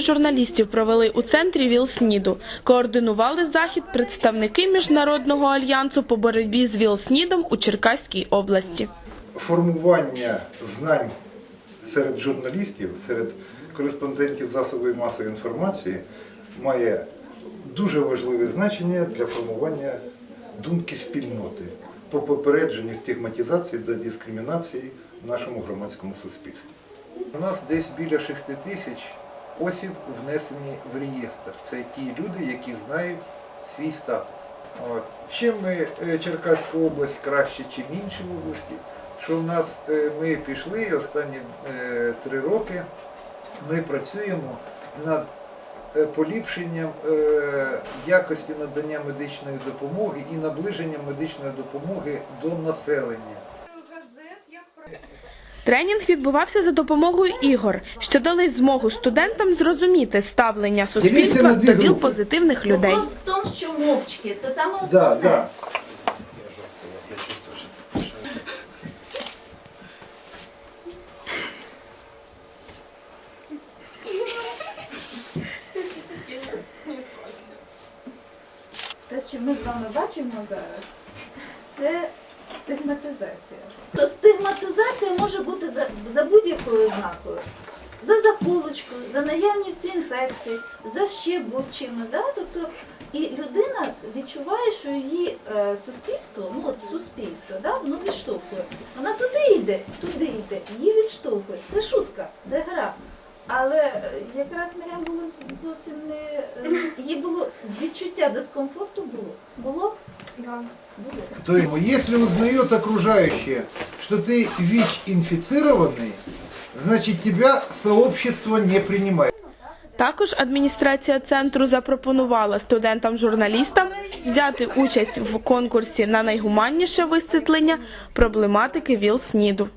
журналістів провели у центрі ВІЛ-СНІДу. Координували захід представники Міжнародного альянсу по боротьбі з ВІЛ-СНІДом у Черкаській області. формування знань серед журналістів, серед кореспондентів засобів масової інформації має дуже важливе значення для формування думки спільноти по попередженню стигматизації та дискримінації в нашому громадському суспільстві. У нас десь біля 6 тисяч осіб внесені в реєстр. Це ті люди, які знають свій статус. От. Чим ми е, Черкаська область краще, чим інші області, що в нас е, ми пішли останні е, три роки, ми працюємо над поліпшенням якості надання медичної допомоги і наближенням медичної допомоги до населення. Тренінг відбувався за допомогою ігор, що дали змогу студентам зрозуміти ставлення суспільства до групи. ВІЛ-позитивних людей. Вопрос в тому, що мовчки, це саме основне. Да, да. Те, що ми з вами бачимо зараз, це стигматизація. Стигматизація може бути за, за будь-якою ознакою. За заколочкою, за наявністю інфекцій, за ще будь-чим. Да? Тобто, і людина відчуває, що її е, суспільство, ну от суспільство, да? воно відштовхує. Вона туди йде, туди йде, її відштовхує. Це шутка, це гра. Але е, якраз Маріам було зовсім не е, їй було відчуття дискомфорту було. Було? Да. Було. То есть, если узнает что ты ВИЧ-инфицированный, значит тебя сообщество не принимает. Також адміністрація центру запропонувала студентам-журналістам взяти участь в конкурсі на найгуманніше висвітлення проблематики ВІЛ-СНІДу.